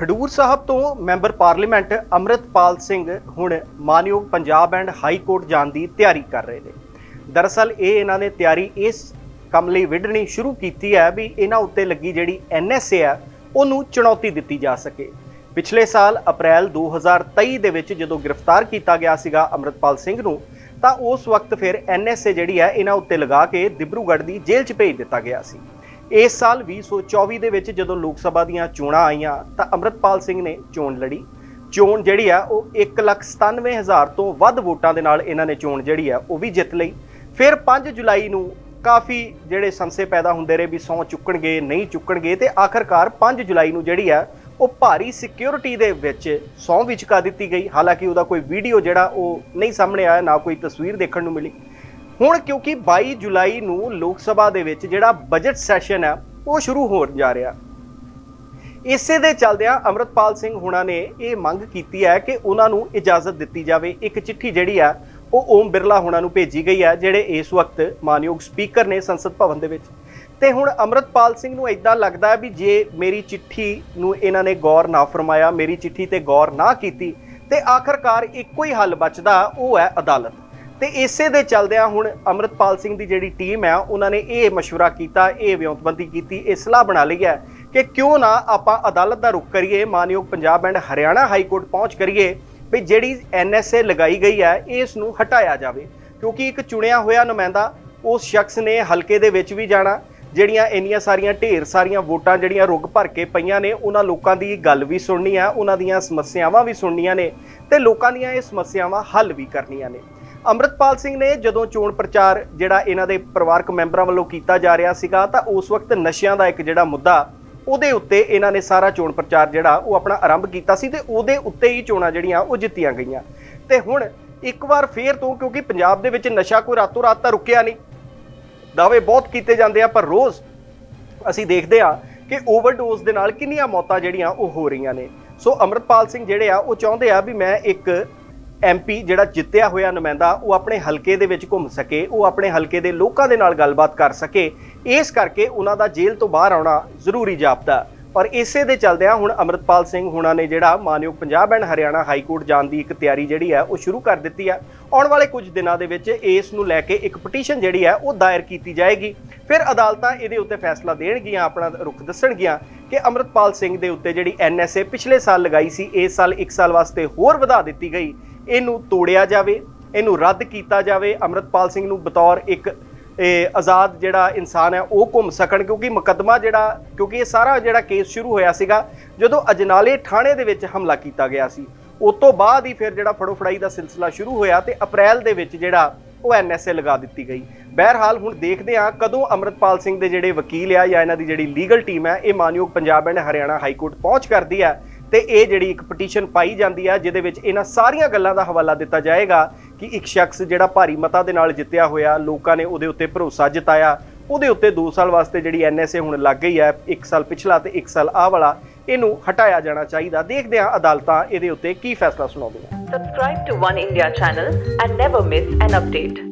ਖਡੂਰ ਸਾਹਿਬ ਤੋਂ member parliament Amritpal Singh ਹੁਣ ਮਾਨਯੋਗ ਪੰਜਾਬ ਐਂਡ ਹਾਈ ਕੋਰਟ ਜਾਣ ਦੀ ਤਿਆਰੀ ਕਰ ਰਹੇ ਨੇ। ਦਰਅਸਲ ਇਹ ਇਹਨਾਂ ਨੇ ਤਿਆਰੀ ਇਸ ਕੰਮ ਲਈ ਵਿੱਢਣੀ ਸ਼ੁਰੂ ਕੀਤੀ ਹੈ ਵੀ ਇਹਨਾਂ ਉੱਤੇ ਲੱਗੀ ਜਿਹੜੀ ਐਨਐਸਏ ਹੈ, ਉਹਨੂੰ ਚੁਣੌਤੀ ਦਿੱਤੀ ਜਾ ਸਕੇ। ਪਿਛਲੇ ਸਾਲ ਅਪ੍ਰੈਲ 2023 ਦੇ ਵਿੱਚ ਜਦੋਂ ਗ੍ਰਿਫਤਾਰ ਕੀਤਾ ਗਿਆ ਸੀਗਾ ਅੰਮ੍ਰਿਤਪਾਲ ਸਿੰਘ ਨੂੰ, ਤਾਂ ਉਸ ਵਕਤ ਫਿਰ ਐਨਐਸਏ ਜਿਹੜੀ ਹੈ, ਇਹਨਾਂ ਉੱਤੇ ਲਗਾ ਕੇ ਦਿਬਰੂਗੜ੍ਹ ਦੀ ਜੇਲ੍ਹ 'ਚ ਭੇਜ ਦਿੱਤਾ ਗਿਆ ਸੀ। ਇਸ ਸਾਲ 2024 ਦੇ ਵਿੱਚ ਜਦੋਂ ਲੋਕ ਸਭਾ ਦੀਆਂ ਚੋਣਾਂ ਆਈਆਂ ਤਾਂ ਅੰਮ੍ਰਿਤਪਾਲ ਸਿੰਘ ਨੇ ਚੋਣ ਲੜੀ। ਚੋਣ ਜਿਹੜੀ ਆ, ਉਹ 197000 ਤੋਂ ਵੱਧ ਵੋਟਾਂ ਦੇ ਨਾਲ ਇਹਨਾਂ ਨੇ ਚੋਣ ਜਿਹੜੀ ਆ, ਉਹ ਵੀ ਜਿੱਤ ਲਈ। ਫਿਰ 5 ਜੁਲਾਈ ਨੂੰ ਕਾਫੀ ਜਿਹੜੇ ਸੰਸੇ ਪੈਦਾ ਹੁੰਦੇ ਰਹੇ ਵੀ ਸੌ ਚੁੱਕਣਗੇ, ਨਹੀਂ ਚੁੱਕਣਗੇ ਤੇ ਆਖਰਕਾਰ 5 ਜੁਲਾਈ ਨੂੰ ਜਿਹੜੀ ਆ, ਉਹ ਭਾਰੀ ਸਿਕਿਉਰਿਟੀ ਦੇ ਵਿੱਚ ਸੌ ਵੀ ਚੁਕਾ ਦਿੱਤੀ ਗਈ। ਹਾਲਾਂਕਿ ਉਹਦਾ ਕੋਈ ਵੀਡੀਓ ਜਿਹੜਾ ਉਹ ਨਹੀਂ ਸਾਹਮਣੇ ਆਇਆ, ਨਾ ਕੋਈ ਤਸਵੀਰ ਦੇਖਣ ਨੂੰ ਮਿਲੀ। ਹੁਣ ਕਿਉਂਕਿ 22 ਜੁਲਾਈ ਨੂੰ ਲੋਕ ਸਭਾ ਦੇ ਵਿੱਚ ਜਿਹੜਾ ਬਜਟ ਸੈਸ਼ਨ ਹੈ, ਉਹ ਸ਼ੁਰੂ ਹੋਣ ਜਾ ਰਿਹਾ। ਇਸੇ ਦੇ ਚੱਲਦਿਆਂ ਅਮਰਤਪਾਲ ਸਿੰਘ ਹੁਣਾਂ ਨੇ ਇਹ ਮੰਗ ਕੀਤੀ ਹੈ ਕਿ ਉਹਨਾਂ ਨੂੰ ਇਜਾਜ਼ਤ ਦਿੱਤੀ ਜਾਵੇ। ਇੱਕ ਚਿੱਠੀ ਜਿਹੜੀ ਆ ਉਹ ਓਮ ਬਿਰਲਾ ਹੁਣਾਂ ਨੂੰ ਭੇਜੀ ਗਈ ਹੈ, ਜਿਹੜੇ ਇਸ ਵਕਤ ਮਾਨਯੋਗ ਸਪੀਕਰ ਨੇ ਸੰਸਦ ਭਵਨ ਦੇ ਵਿੱਚ। ਤੇ ਹੁਣ ਅਮਰਤਪਾਲ ਸਿੰਘ ਨੂੰ ਇਦਾਂ ਲੱਗਦਾ ਵੀ ਜੇ ਮੇਰੀ ਚਿੱਠੀ ਨੂੰ ਇਹਨਾਂ ਨੇ ਗੌਰ ਨਾ ਫਰਮਾਇਆ, ਮੇਰੀ ਚਿੱਠੀ ਤੇ ਗੌਰ ਨਾ ਕੀਤੀ, ਤੇ ਆਖਰਕਾਰ ਇੱਕੋ ਹੀ ਹੱਲ ਬਚਦਾ, ਉਹ ਹੈ ਅਦਾਲਤ। ਤੇ ਇਸੇ ਦੇ ਚੱਲਦਿਆਂ ਹੁਣ ਅਮਰਤਪਾਲ ਸਿੰਘ ਦੀ ਜਿਹੜੀ ਟੀਮ ਹੈ, ਉਹਨਾਂ ਨੇ ਇਹ ਮਸ਼ਵਰਾ ਕੀਤਾ, ਇਹ ਵਿਉਂਤਬੰਦੀ ਕੀਤੀ, ਇਹ ਸਲਾਹ ਬਣਾ ਲਈ ਹੈ ਕਿ ਕਿਉਂ ਨਾ ਆਪਾਂ ਅਦਾਲਤ ਦਾ ਰੁਖ ਕਰੀਏ, ਮਾਨਯੋਗ Punjab and Haryana high court ਪਹੁੰਚ ਕਰੀਏ ਵੀ ਜਿਹੜੀ ਐਨਐਸਏ ਲਗਾਈ ਗਈ ਹੈ ਇਸ ਨੂੰ ਹਟਾਇਆ ਜਾਵੇ। ਕਿਉਂਕਿ ਇੱਕ ਚੁਣਿਆ ਹੋਇਆ ਨੁਮਾਇੰਦਾ, ਉਸ ਸ਼ਖਸ ਨੇ ਹਲਕੇ ਦੇ ਵਿੱਚ ਵੀ ਜਾਣਾ, ਜਿਹੜੀਆਂ ਇੰਨੀਆਂ ਸਾਰੀਆਂ ਢੇਰ ਸਾਰੀਆਂ ਵੋਟਾਂ ਜਿਹੜੀਆਂ ਰੁੱਗ ਭਰ ਕੇ ਪਈਆਂ ਨੇ, ਉਹਨਾਂ ਲੋਕਾਂ ਦੀ ਗੱਲ ਵੀ ਸੁਣਨੀ ਆ ਉਹਨਾਂ ਦੀਆਂ ਸਮੱਸਿਆਵਾਂ ਵੀ ਸੁਣਨੀਆਂ ਨੇ ਤੇ ਲੋਕਾਂ ਦੀਆਂ ਇਹ ਸਮੱਸਿਆਵਾਂ ਹੱਲ ਵੀ ਕਰਨੀਆਂ ਨੇ। ਅੰਮ੍ਰਿਤਪਾਲ ਸਿੰਘ ਨੇ ਜਦੋਂ ਚੋਣ ਪ੍ਰਚਾਰ ਜਿਹੜਾ ਇਹਨਾਂ ਦੇ ਪਰਿਵਾਰਕ ਮੈਂਬਰਾਂ ਵੱਲੋਂ ਕੀਤਾ ਜਾ ਰਿਹਾ ਸੀਗਾ, ਤਾਂ ਉਸ ਵਕਤ ਨਸ਼ਿਆਂ ਦਾ ਇੱਕ ਜਿਹੜਾ ਮੁੱਦਾ, ਉਹਦੇ ਉੱਤੇ ਇਹਨਾਂ ਨੇ ਸਾਰਾ ਚੋਣ ਪ੍ਰਚਾਰ ਜਿਹੜਾ, ਉਹ ਆਪਣਾ ਆਰੰਭ ਕੀਤਾ ਸੀ ਤੇ ਉਹਦੇ ਉੱਤੇ ਹੀ ਚੋਣਾਂ ਜਿਹੜੀਆਂ, ਉਹ ਜਿੱਤੀਆਂ ਗਈਆਂ। ਤੇ ਹੁਣ ਇੱਕ ਵਾਰ ਫੇਰ ਤੋਂ, ਕਿਉਂਕਿ ਪੰਜਾਬ ਦੇ ਵਿੱਚ ਨਸ਼ਾ ਕੋਈ ਰਾਤੋਂ ਰਾਤ ਤਾਂ ਰੁਕਿਆ ਨਹੀਂ। ਦਾਅਵੇ ਬਹੁਤ ਕੀਤੇ ਜਾਂਦੇ ਆ, ਪਰ ਰੋਜ਼ ਅਸੀਂ ਦੇਖਦੇ ਆ ਕਿ ਓਵਰਡੋਜ਼ ਦੇ ਨਾਲ ਕਿੰਨੀਆਂ ਮੌਤਾਂ ਜਿਹੜੀਆਂ, ਉਹ ਹੋ ਰਹੀਆਂ ਨੇ। ਸੋ ਅਮਰਤਪਾਲ ਸਿੰਘ ਜਿਹੜੇ ਆ, ਉਹ ਚਾਹੁੰਦੇ ਆ ਵੀ ਮੈਂ ਇੱਕ ਐਮਪੀ ਜਿਹੜਾ ਜਿੱਤਿਆ ਹੋਇਆ ਨੁਮਾਇੰਦਾ, ਉਹ ਆਪਣੇ ਹਲਕੇ ਦੇ ਵਿੱਚ ਘੁੰਮ ਸਕੇ, ਉਹ ਆਪਣੇ ਹਲਕੇ ਦੇ ਲੋਕਾਂ ਦੇ ਨਾਲ ਗੱਲਬਾਤ ਕਰ ਸਕੇ। ਇਸ ਕਰਕੇ ਉਹਨਾਂ ਦਾ ਜੇਲ੍ਹ ਤੋਂ ਬਾਹਰ ਆਉਣਾ ਜ਼ਰੂਰੀ ਜਾਪਦਾ। ਔਰ ਇਸੇ ਦੇ ਚੱਲਦਿਆਂ ਹੁਣ ਅਮਰਤਪਾਲ ਸਿੰਘ ਹੁਣਾਂ ਨੇ ਜਿਹੜਾ ਮਾਨਯੋਗ Punjab and Haryana high court ਜਾਣ ਦੀ ਇੱਕ ਤਿਆਰੀ ਜਿਹੜੀ ਹੈ, ਉਹ ਸ਼ੁਰੂ ਕਰ ਦਿੱਤੀ ਹੈ। ਆਉਣ ਵਾਲੇ ਕੁਝ ਦਿਨਾਂ ਦੇ ਵਿੱਚ ਇਸ ਨੂੰ ਲੈ ਕੇ ਇੱਕ ਪਟੀਸ਼ਨ ਜਿਹੜੀ ਹੈ, ਉਹ ਦਾਇਰ ਕੀਤੀ ਜਾਏਗੀ। ਫਿਰ ਅਦਾਲਤਾਂ ਇਹਦੇ ਉੱਤੇ ਫੈਸਲਾ ਦੇਣਗੀਆਂ, ਆਪਣਾ ਰੁਖ ਦੱਸਣਗੀਆਂ ਕਿ ਅਮਰਤਪਾਲ ਸਿੰਘ ਦੇ ਉੱਤੇ ਜਿਹੜੀ ਐਨਐਸਏ ਪਿਛਲੇ ਸਾਲ ਲਗਾਈ ਸੀ, ਇਸ ਸਾਲ 1 ਸਾਲ ਵਾਸਤੇ ਹੋਰ ਵਧਾ ਦਿੱਤੀ ਗਈ। ਇਹਨੂੰ ਤੋੜਿਆ ਜਾਵੇ, ਇਹਨੂੰ ਰੱਦ ਕੀਤਾ ਜਾਵੇ। ਅਮਰਤਪਾਲ ਸਿੰਘ ਨੂੰ ਬਤੌਰ ਇੱਕ, ਇਹ ਆਜ਼ਾਦ ਜਿਹੜਾ ਇਨਸਾਨ ਹੈ, ਉਹ ਘੁੰਮ ਸਕਣ ਕਿਉਂਕਿ ਮੁਕੱਦਮਾ ਜਿਹੜਾ, ਕਿਉਂਕਿ ਇਹ ਸਾਰਾ ਜਿਹੜਾ ਕੇਸ ਸ਼ੁਰੂ ਹੋਇਆ ਸੀਗਾ, ਜਦੋਂ ਅਜਨਾਲੇ ਥਾਣੇ ਦੇ ਵਿੱਚ ਹਮਲਾ ਕੀਤਾ ਗਿਆ ਸੀ। ਉਸ ਤੋਂ ਬਾਅਦ ਹੀ ਫਿਰ ਜਿਹੜਾ ਫੜੋ ਫੜਾਈ ਦਾ ਸਿਲਸਿਲਾ ਸ਼ੁਰੂ ਹੋਇਆ ਤੇ ਅਪ੍ਰੈਲ ਦੇ ਵਿੱਚ ਜਿਹੜਾ ਉਹ ਐਨਐਸਏ ਲਗਾ ਦਿੱਤੀ ਗਈ। ਬਹਰਹਾਲ ਹੁਣ ਦੇਖਦੇ ਹਾਂ ਕਦੋਂ ਅਮਰਤਪਾਲ ਸਿੰਘ ਦੇ ਜਿਹੜੇ ਵਕੀਲ ਆ ਜਾਂ ਇਹਨਾਂ ਦੀ ਜਿਹੜੀ ਲੀਗਲ ਟੀਮ ਹੈ, ਇਹ ਮਾਨਯੋਗ Punjab and Haryana high court ਪਹੁੰਚ ਕਰਦੀ ਹੈ। ਤੇ ਇਹ ਜਿਹੜੀ ਇੱਕ ਪਟੀਸ਼ਨ ਪਾਈ ਜਾਂਦੀ ਹੈ ਜਿਹਦੇ ਵਿੱਚ ਇਹਨਾਂ ਸਾਰੀਆਂ ਗੱਲਾਂ ਦਾ ਹਵਾਲਾ ਦਿੱਤਾ ਜਾਏਗਾ ਕਿ ਇੱਕ ਸ਼ਖਸ ਜਿਹੜਾ ਭਾਰੀ ਮਤਾ ਦੇ ਨਾਲ ਜਿੱਤਿਆ ਹੋਇਆ, ਲੋਕਾਂ ਨੇ ਉਹਦੇ ਉੱਤੇ ਭਰੋਸਾ ਜਤਾਇਆ। ਉਹਦੇ ਉੱਤੇ 2 ਸਾਲ ਵਾਸਤੇ ਜਿਹੜੀ ਐਨਐਸਏ ਹੁਣ ਲੱਗ ਗਈ ਹੈ 1 ਸਾਲ ਪਿਛਲਾ ਤੇ 1 ਸਾਲ ਆਹ ਵਾਲਾ, ਇਹਨੂੰ ਹਟਾਇਆ ਜਾਣਾ ਚਾਹੀਦਾ। ਦੇਖਦੇ ਹਾਂ ਅਦਾਲਤਾਂ ਇਹਦੇ ਉੱਤੇ ਕੀ ਫੈਸਲਾ ਸੁਣਾਉਂਦੀਆਂ। Subscribe to One India channel and never miss an update.